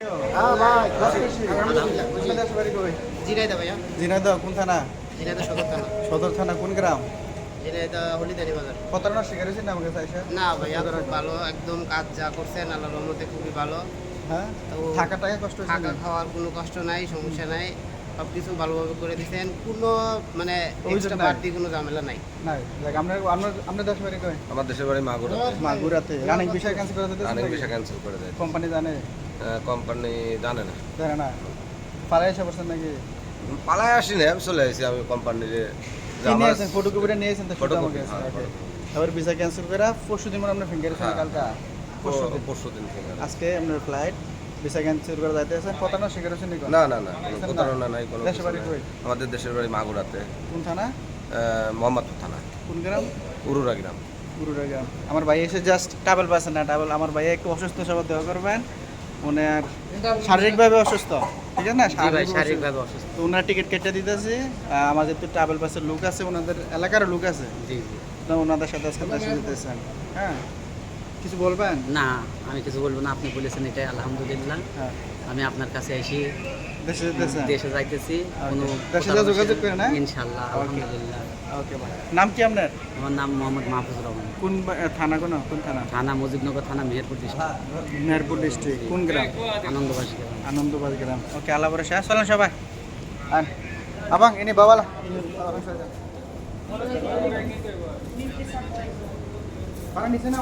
হ্যাঁ কোন থানা? সদর থানা। সদর থানা কোন গ্রাম? হলিদারি বাজার। প্রতারণার শিকার হয়েছেন আমাকে চাইছে না ভাইয়া ভালো একদম কাজ যা করছেন আল্লাহর রহমতে খুবই ভালো। হ্যাঁ? থাকা টাকা কষ্ট থাকা খাওয়ার কোনো কষ্ট নাই সমস্যা নাই। সব কিছু ভালোভাবে করে দিয়েছেন কোনো মানে এক্সট্রা বাড়তি কোনো ঝামেলা নাই। আপনার আপনার বাড়ি কই? আমার দেশের বাড়ি মাগুরা মাগুরাতে। রানিং বিষয় ক্যান্সেল করে দিতে রানিং ভিসা ক্যান্সেল করে দেয়। কোম্পানি জানে? কোম্পানি জানে না। জানে না। পালাই এসে বসছেন নাকি? পালায় আসি না আমি চলে আসি আমি কোম্পানির ফটোকপিটা নিয়ে আসেন তো হ্যাঁ, photocopy। এবার ভিসা ক্যান্সেল করে পরশু দিন আপনার ফিঙ্গার হ্যাঁ। কালকা। পরশু দিন পরশু দিন থেকে আজকে আপনার ফ্লাইট ভিসা ক্যান্সেল করে যাইতে আছেন শিকার হয়েছেন না না না কোনো প্রতারণা নাই কোনো দেশের বাড়ি কই? আমাদের দেশের বাড়ি মাগুরাতে। কোন থানা? মোহাম্মদপুর থানা। কোন গ্রাম? উরুরা গ্রাম। গুরুরা গ্রাম। আমার ভাই এসে জাস্ট টাবেল পাচ্ছে না টাবেল আমার ভাই একটু অসুস্থ সবার দেওয়া করবেন। মনে আর শারীরিকভাবে অসুস্থ ঠিক আছে না? শারীরিকভাবে অসুস্থ। তো ওনারা টিকিট কেটে দিতেছি। আমাদের তো ট্রাভেল বাসের লোক আছে ওনাদের এলাকার লোক আছে। জি জি। তো ওনাদের সাথে আজকে দেশে যেতেছেন হ্যাঁ? কিছু বলবেন? না আমি কিছু বলব না আপনি বলেছেন এটাই আলহামদুলিল্লাহ। হ্যাঁ। আমি আপনার কাছে এসে দেশে যাইতেছি কোনো দেশে যোগাযোগ করে না? ইনশাল্লাহ আলহামদুলিল্লাহ। ওকে ভাই। নাম কি আপনার? আমার নাম মোহাম্মদ মাহফুজ রহমান। কোন থানা কোন? কোন থানা? থানা মুজিবনগর থানা মেহেরপুর ডিস্ট্রিক্ট মেহেরপুর ডিস্ট্রিক্ট কোন গ্রাম? আনন্দবাসী গ্রাম। আনন্দবাদ গ্রাম। ওকে আল্লাহ ভরসা। চলেন সবাই। abang ini bawalah ini orang saja பரண்டிசனா